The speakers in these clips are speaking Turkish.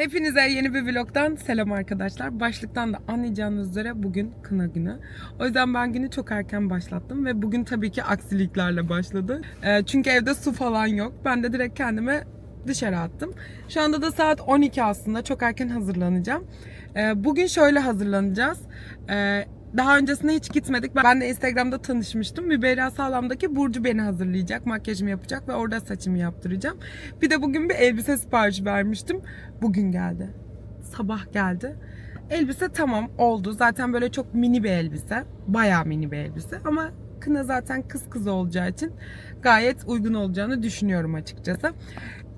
Hepinize yeni bir vlogdan selam arkadaşlar. Başlıktan da anlayacağınız üzere bugün kına günü. O yüzden ben günü çok erken başlattım ve bugün tabii ki aksiliklerle başladı. Ee, çünkü evde su falan yok. Ben de direkt kendimi dışarı attım. Şu anda da saat 12 aslında. Çok erken hazırlanacağım. Ee, bugün şöyle hazırlanacağız. Ee, daha öncesinde hiç gitmedik. Ben de Instagram'da tanışmıştım. Müberra Sağlam'daki Burcu beni hazırlayacak, makyajımı yapacak ve orada saçımı yaptıracağım. Bir de bugün bir elbise siparişi vermiştim. Bugün geldi. Sabah geldi. Elbise tamam oldu. Zaten böyle çok mini bir elbise. Bayağı mini bir elbise ama kına zaten kız kız olacağı için gayet uygun olacağını düşünüyorum açıkçası.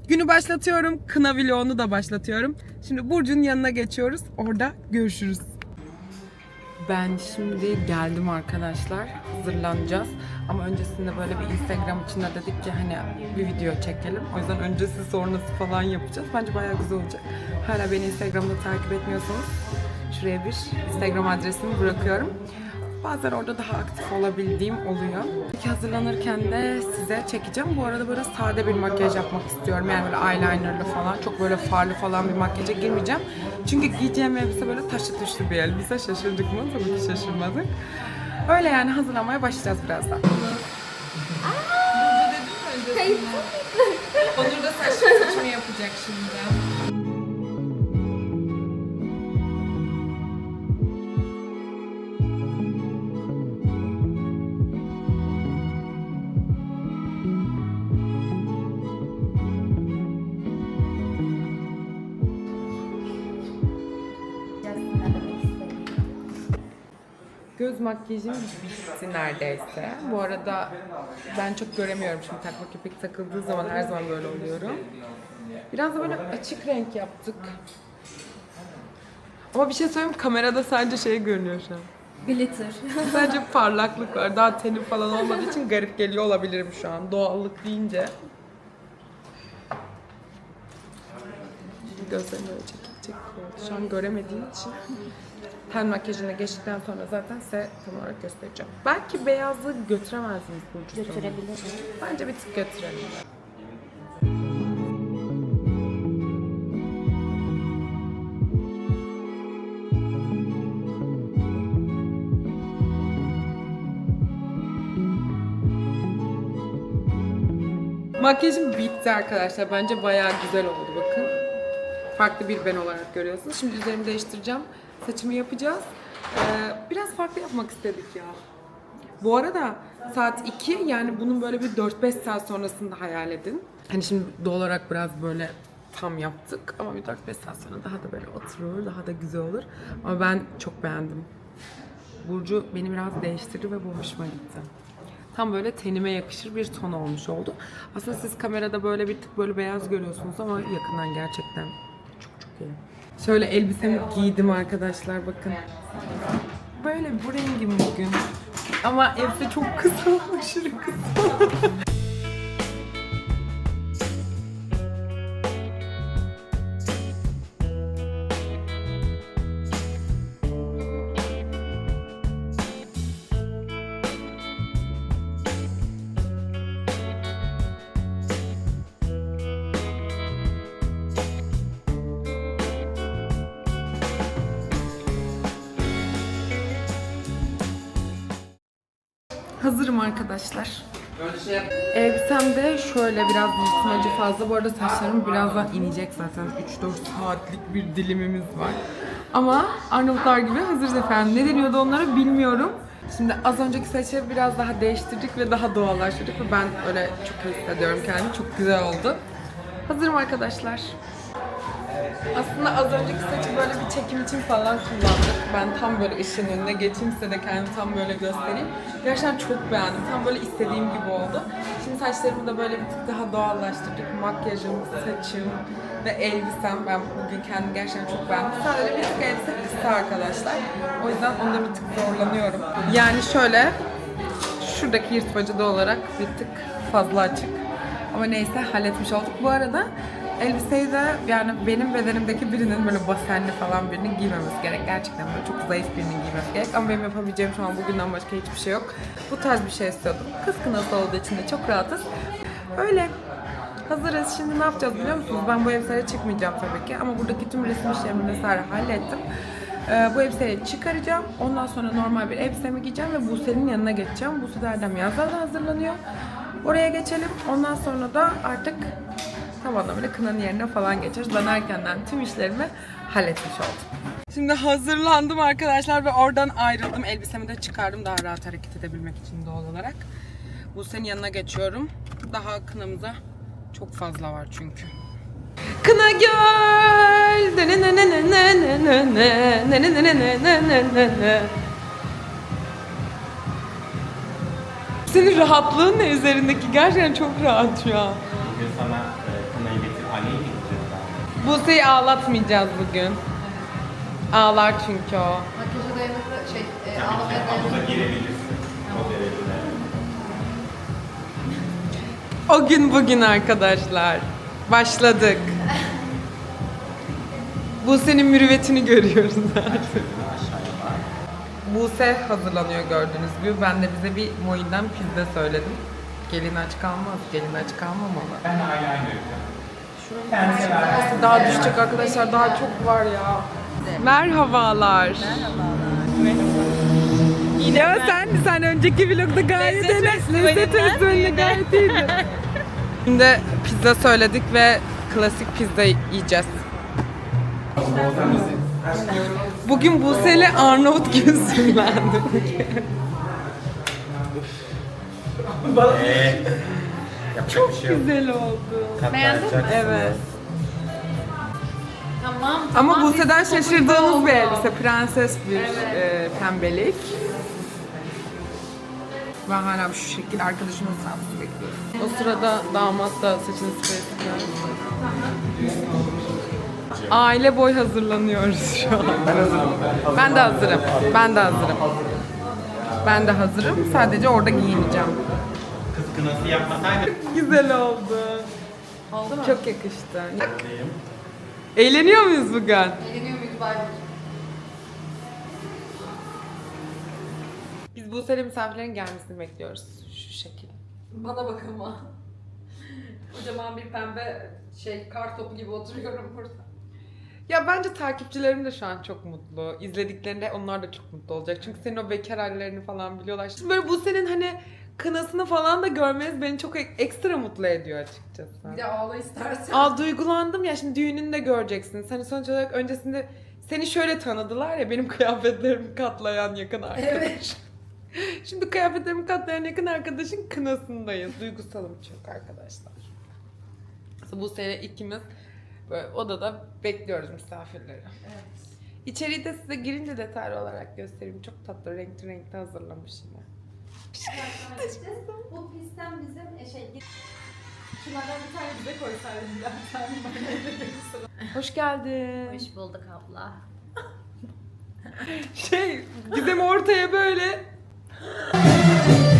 Günü başlatıyorum. Kına vlogunu da başlatıyorum. Şimdi Burcu'nun yanına geçiyoruz. Orada görüşürüz. Ben şimdi geldim arkadaşlar. Hazırlanacağız. Ama öncesinde böyle bir Instagram içinde dedik ki hani bir video çekelim. O yüzden öncesi sonrası falan yapacağız. Bence bayağı güzel olacak. Hala beni Instagram'da takip etmiyorsanız şuraya bir Instagram adresimi bırakıyorum. Bazen orada daha aktif olabildiğim oluyor. İlk hazırlanırken de size çekeceğim. Bu arada böyle sade bir makyaj yapmak istiyorum. Yani böyle eyelinerlı falan. Çok böyle farlı falan bir makyaja girmeyeceğim. Çünkü giyeceğim elbise böyle taşı tuşlu bir elbise. Şaşırdık mı? Tabii ki şaşırmadık. Öyle yani hazırlanmaya başlayacağız birazdan. Onur da saç saçımı yapacak şimdi. Göz makyajım bitti neredeyse. Bu arada ben çok göremiyorum şimdi takma kirpik takıldığı zaman her zaman böyle oluyorum. Biraz da böyle açık renk yaptık. Ama bir şey söyleyeyim kamerada sadece şey görünüyor şu an. Glitter. Sadece parlaklık var. Daha tenim falan olmadığı için garip geliyor olabilirim şu an. Doğallık deyince. Gözlerim böyle çekik çekik oldu. Şu an göremediğim için. Ten makyajına geçtikten sonra zaten size tam olarak göstereceğim. Belki beyazlığı götüremezsiniz Burcu sonra. Götürebilirim. Bence bir tık götürelim. Makyajım bitti arkadaşlar. Bence bayağı güzel oldu bakın. Farklı bir ben olarak görüyorsunuz. Şimdi üzerimi değiştireceğim. Saçımı yapacağız. Ee, biraz farklı yapmak istedik ya. Bu arada saat 2 yani bunun böyle bir 4-5 saat sonrasında hayal edin. Hani şimdi doğal olarak biraz böyle tam yaptık ama bir 4-5 saat sonra daha da böyle oturur, daha da güzel olur. Ama ben çok beğendim. Burcu beni biraz değiştirdi ve bu hoşuma gitti. Tam böyle tenime yakışır bir ton olmuş oldu. Aslında siz kamerada böyle bir tık böyle beyaz görüyorsunuz ama yakından gerçekten çok çok iyi. Şöyle elbisemi giydim arkadaşlar bakın. Böyle bu rengim bugün. Ama evde çok kısa, aşırı kısa. Hazırım arkadaşlar. Elbisem de şöyle biraz yırtmacı fazla. Bu arada saçlarım birazdan inecek zaten. 3-4 saatlik bir dilimimiz var. Ama Arnavutlar gibi hazırız efendim. Ne deniyordu onlara bilmiyorum. Şimdi az önceki saçı biraz daha değiştirdik ve daha doğallaştırdık ve ben öyle çok iyi hissediyorum kendimi. Çok güzel oldu. Hazırım arkadaşlar. Aslında az önceki saçı böyle bir çekim için falan kullandık. Ben tam böyle ışığın önüne geçeyim de kendimi tam böyle göstereyim. Gerçekten çok beğendim. Tam böyle istediğim gibi oldu. Şimdi saçlarımı da böyle bir tık daha doğallaştırdık. Makyajım, saçım ve elbisem. Ben bugün kendimi gerçekten çok beğendim. Sadece bir tık elbise kısa arkadaşlar. O yüzden onda bir tık zorlanıyorum. Yani şöyle şuradaki yırtmacı da olarak bir tık fazla açık. Ama neyse halletmiş olduk. Bu arada elbiseyi de yani benim bedenimdeki birinin böyle basenli falan birinin giymemesi gerek. Gerçekten böyle çok zayıf birinin giymesi gerek. Ama benim yapabileceğim şu an bugünden başka hiçbir şey yok. Bu tarz bir şey istiyordum. Kız kınası olduğu için de çok rahatız. Öyle. Hazırız. Şimdi ne yapacağız biliyor musunuz? Ben bu elbiseyle çıkmayacağım tabii ki. Ama buradaki tüm resim işlemini vesaire hallettim. Ee, bu elbiseyi çıkaracağım. Ondan sonra normal bir elbisemi giyeceğim ve Buse'nin yanına geçeceğim. Buse de Erdem Yazlar da hazırlanıyor. Oraya geçelim. Ondan sonra da artık tamamen böyle kınanın yerine falan geçeriz. Ben erkenden tüm işlerimi halletmiş oldum. Şimdi hazırlandım arkadaşlar ve oradan ayrıldım. Elbisemi de çıkardım daha rahat hareket edebilmek için doğal olarak. Buse'nin yanına geçiyorum. Daha kınamıza çok fazla var çünkü. Kına göl. Senin rahatlığın ne üzerindeki? Gerçekten çok rahat şu an. Bugün sana Buse'yi ağlatmayacağız bugün. Ağlar çünkü o. Makyaja dayanıklı şey, e, ağlamaya havuza dayanıklı. girebilirsin. O derecede. O gün bugün arkadaşlar. Başladık. Buse'nin mürüvvetini görüyoruz artık. Aşağıya bak. Buse hazırlanıyor gördüğünüz gibi. Ben de bize bir Moin'den pizza söyledim. Gelin aç kalmaz, gelin aç kalmamalı. Ben de aynı Daha düşecek arkadaşlar, daha çok var ya. Merhabalar. Ya sen sen önceki vlogda gayet lezzet, lezzet festivalinde gayet iyiydi. Şimdi pizza söyledik ve klasik pizza yiyeceğiz. Bugün Buse'yle Arnavut gözümlendim. Yapacak bir şey yok. Güzel oldu. Katlayacaksın. Evet. Tamam, Ama tamam. Buse'den Biz çok şaşırdığımız bir elbise. Prenses bir e, pembelik. Ben hala şu şekil arkadaşımın sağlısı bekliyorum. O sırada damat da saçını sprey sıkıyor. Aile boy hazırlanıyoruz şu an. Ben de hazırım. Ben de hazırım. Ben de hazırım. Sadece orada giyineceğim. Kız kınası yapmasaydı. Güzel oldu. Oldu mu? Çok yakıştı. Eğleniyor muyuz bugün? Eğleniyor muyuz bay bay? Biz bu sene misafirlerin gelmesini bekliyoruz. Şu şekil. Bana bak ama. Kocaman bir pembe şey kar topu gibi oturuyorum burada. Ya bence takipçilerim de şu an çok mutlu. İzlediklerinde onlar da çok mutlu olacak. Çünkü senin o bekar hallerini falan biliyorlar. Şimdi böyle bu senin hani kınasını falan da görmeniz beni çok ek- ekstra mutlu ediyor açıkçası. Bir de ağla istersen. Aa duygulandım ya şimdi düğününü de göreceksin. Hani sonuç olarak öncesinde seni şöyle tanıdılar ya benim kıyafetlerimi katlayan yakın arkadaş. Evet. Şimdi kıyafetlerimi katlayan yakın arkadaşın kınasındayız. Duygusalım çok arkadaşlar. Bu sene ikimiz böyle odada bekliyoruz misafirleri. evet. İçeriği de size girince detaylı olarak göstereyim. Çok tatlı renkli renkli hazırlamış yine. Bu pistten bizim e, şey Şunlardan bir tane bize koysaydın bir tane. Hoş geldin. Hoş bulduk abla. Şey, Gizem ortaya böyle.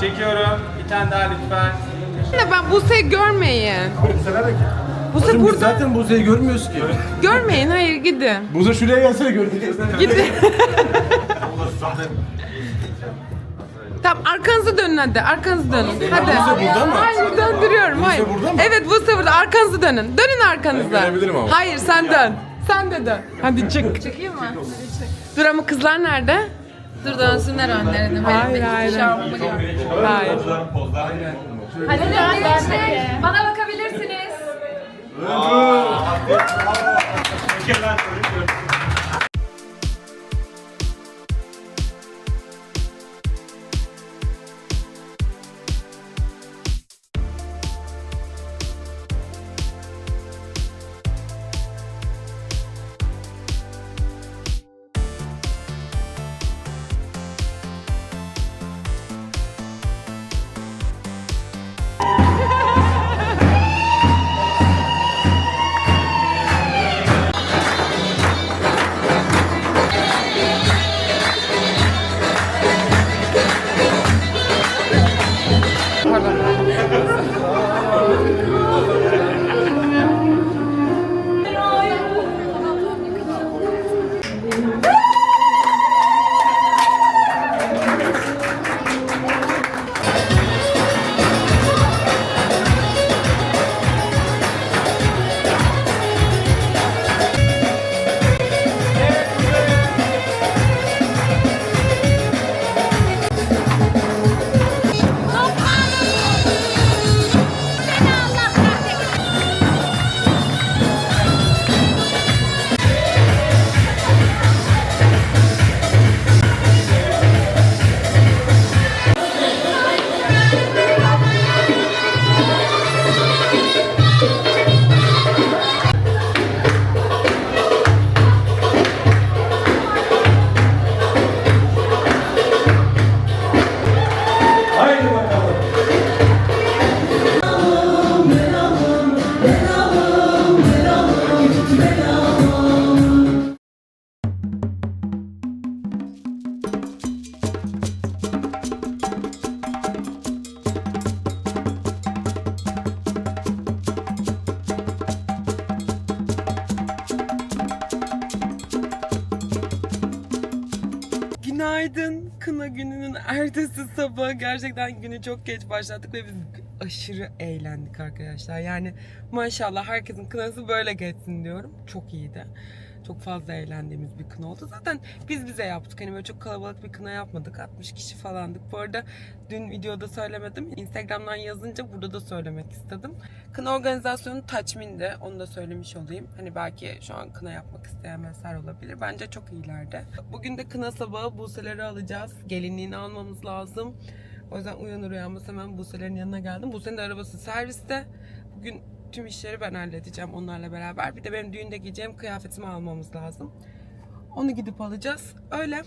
Çekiyorum. Bir tane daha lütfen. Ne ben Buse'yi görmeyin. Buse Bacım biz burada. zaten Buse'yi görmüyoruz ki. Görmeyin hayır gidin. Buse şuraya gelsene gördük. Gidin. Tamam arkanızı dönün hadi. Arkanızı dönün. Hadi. Buse burada mı? Hayır döndürüyorum. Buse hayır. burada mı? Evet Buse burada. Arkanızı dönün. Dönün arkanıza. Ben görebilirim ama. Hayır sen dön. Sen de dön. Hadi çık. Çıkayım mı? Dur ama kızlar nerede? Dur dönsünler önlerine. Hayır, hayır. Hayır. Hadi dön. Bana bakabilirsiniz. Günaydın. Gününün ertesi sabahı. Gerçekten günü çok geç başlattık ve biz aşırı eğlendik arkadaşlar. Yani maşallah herkesin kınası böyle geçsin diyorum. Çok iyiydi. Çok fazla eğlendiğimiz bir kına oldu. Zaten biz bize yaptık. Hani böyle çok kalabalık bir kına yapmadık. 60 kişi falandık. Bu arada dün videoda söylemedim. Instagram'dan yazınca burada da söylemek istedim. Kına organizasyonu Taçmin'de. Onu da söylemiş olayım. Hani belki şu an kına yapmak isteyen vesaire olabilir. Bence çok iyilerde. Bugün de kına sabahı Buse'leri alacağız. Gelinliğini almamız lazım. O yüzden uyanır uyanmaz hemen Buse'lerin yanına geldim. Buse'nin arabası serviste. Bugün tüm işleri ben halledeceğim onlarla beraber. Bir de benim düğünde giyeceğim kıyafetimi almamız lazım. Onu gidip alacağız. Öyle.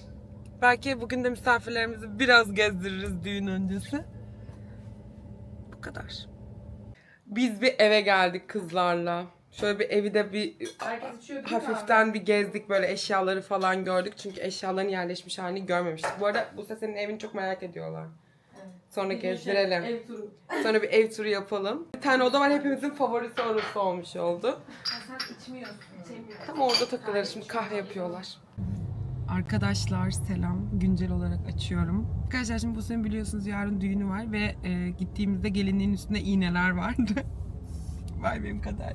Belki bugün de misafirlerimizi biraz gezdiririz düğün öncesi. Bu kadar. Biz bir eve geldik kızlarla. Şöyle bir evi de bir hafiften bir gezdik böyle eşyaları falan gördük. Çünkü eşyaların yerleşmiş halini görmemiştik. Bu arada bu senin evini çok merak ediyorlar. Sonra gezdirelim. Ev turu. Sonra bir ev turu yapalım. Bir tane oda var hepimizin favorisi orası olmuş oldu. Sen içmiyorsun. içemiyorsun. Tam orada takılır şimdi kahve yapıyorlar. Arkadaşlar selam. Güncel olarak açıyorum. Arkadaşlar şimdi bu sene biliyorsunuz yarın düğünü var ve e, gittiğimizde gelinliğin üstünde iğneler vardı. Vay benim kadar.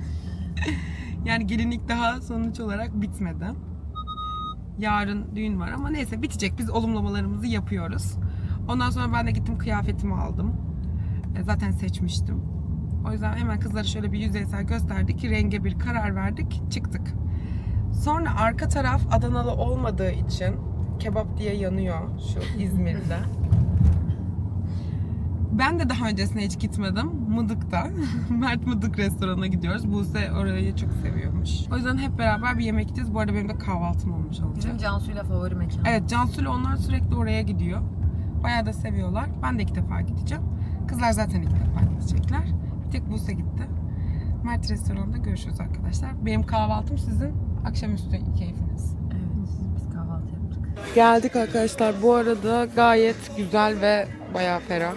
yani gelinlik daha sonuç olarak bitmedi. Yarın düğün var ama neyse bitecek. Biz olumlamalarımızı yapıyoruz. Ondan sonra ben de gittim kıyafetimi aldım. E, zaten seçmiştim. O yüzden hemen kızlara şöyle bir yüzeysel gösterdik. Renge bir karar verdik. Çıktık. Sonra arka taraf Adanalı olmadığı için kebap diye yanıyor şu İzmir'de. Ben de daha öncesine hiç gitmedim. Mıdık'ta. Mert Mıdık restorana gidiyoruz. Buse orayı çok seviyormuş. O yüzden hep beraber bir yemek yiyeceğiz. Bu arada benim de kahvaltım olmuş olacak. Bizim Cansu'yla favori mekan. Evet Cansu ile onlar sürekli oraya gidiyor. Bayağı da seviyorlar. Ben de iki defa gideceğim. Kızlar zaten iki defa gidecekler. Bir tek Buse gitti. Mert restoranda görüşürüz arkadaşlar. Benim kahvaltım sizin akşamüstü keyfiniz. Evet. Biz kahvaltı yaptık. Geldik arkadaşlar. Bu arada gayet güzel ve bayağı ferah.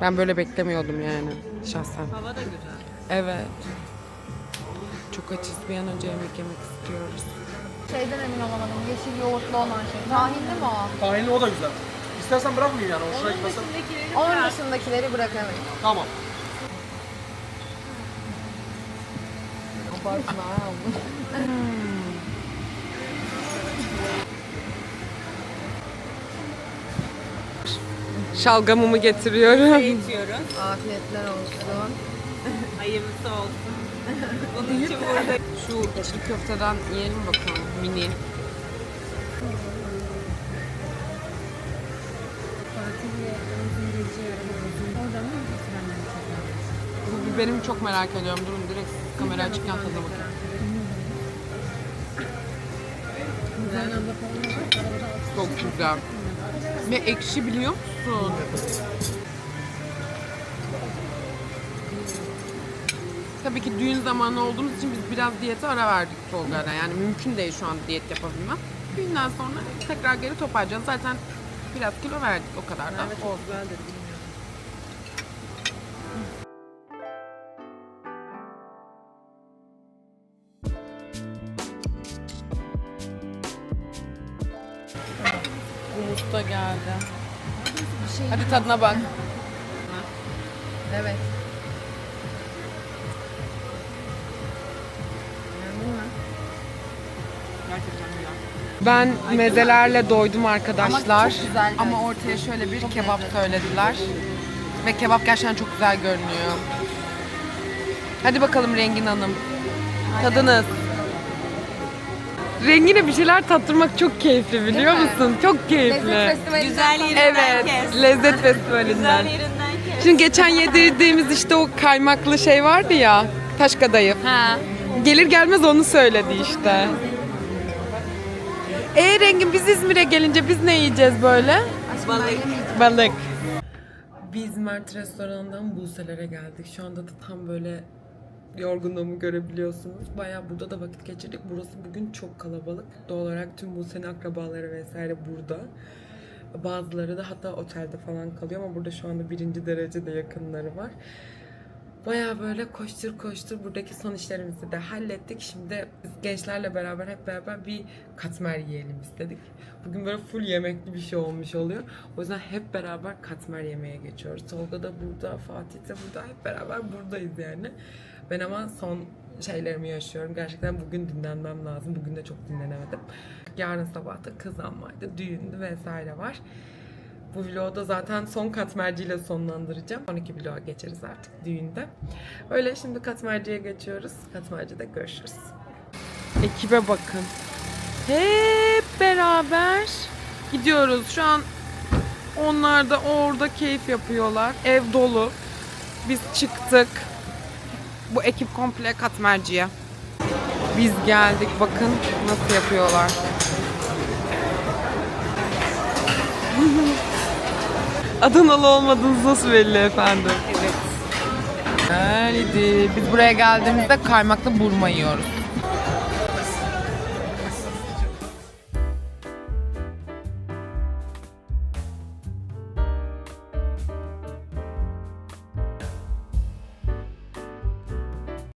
Ben böyle beklemiyordum yani şahsen. Hava da güzel. Evet. Çok açız. Bir an önce yemek yemek istiyoruz. Şeyden emin olamadım. Yeşil yoğurtlu olan şey. Tahinli mi o? Tahinli o da güzel. İstersen bırakmayayım yani. Hoşuna gitmezsen. Onun dışındakileri bırakalım. Tamam. Şalgamımı getiriyorum. içiyoruz. Afiyetler olsun. Hayırlısı olsun. Bunun için burada Şu içli köfteden yiyelim bakalım. Mini. Bu biberimi çok merak ediyorum. Durun direkt kamera açıkken tadına bakayım. Çok güzel. Ve ekşi biliyor musun? Tabii ki düğün zamanı olduğumuz için biz biraz diyete ara verdik Tolga'yla. Yani mümkün değil şu an diyet yapabilmem. Düğünden sonra tekrar geri toparlayacağız. Zaten biraz kilo verdik o kadar da. oldu. Humus Hadi tadına bak. Evet. Ben mezelerle doydum arkadaşlar. Ama çok Ama ortaya şöyle bir kebap söylediler. Ve kebap gerçekten çok güzel görünüyor. Hadi bakalım Rengin Hanım. Tadınız. Rengin'e bir şeyler tattırmak çok keyifli biliyor musun? Çok keyifli. Lezzet festivalinden güzel yerinden Evet, kes. lezzet festivalinden. Güzel yerinden kes. Çünkü geçen yedirdiğimiz işte o kaymaklı şey vardı ya, taş kadayıf. Ha. Gelir gelmez onu söyledi işte. E Rengin biz İzmir'e gelince biz ne yiyeceğiz böyle? Balık. Balık. Biz Mert restoranından Buse'lere geldik. Şu anda da tam böyle yorgunluğumu görebiliyorsunuz. Bayağı burada da vakit geçirdik. Burası bugün çok kalabalık. Doğal olarak tüm Buse'nin akrabaları vesaire burada. Bazıları da hatta otelde falan kalıyor ama burada şu anda birinci derecede yakınları var. Baya böyle koştur koştur buradaki son işlerimizi de hallettik. Şimdi biz gençlerle beraber hep beraber bir katmer yiyelim istedik. Bugün böyle full yemekli bir şey olmuş oluyor. O yüzden hep beraber katmer yemeye geçiyoruz. Tolga da burada, Fatih de burada. Hep beraber buradayız yani. Ben ama son şeylerimi yaşıyorum. Gerçekten bugün dinlenmem lazım. Bugün de çok dinlenemedim. Yarın sabah da vardı, düğündü vesaire var. Bu vlogu da zaten son katmerciyle sonlandıracağım. 12 vloga geçeriz artık düğünde. Öyle şimdi katmerciye geçiyoruz. Katmercide görüşürüz. Ekibe bakın. Hep beraber gidiyoruz. Şu an onlar da orada keyif yapıyorlar. Ev dolu. Biz çıktık. Bu ekip komple katmerciye. Biz geldik. Bakın nasıl yapıyorlar. Adanalı olmadığınız nasıl belli efendim? Evet. Geldi. Biz buraya geldiğimizde kaymaklı burma yiyoruz.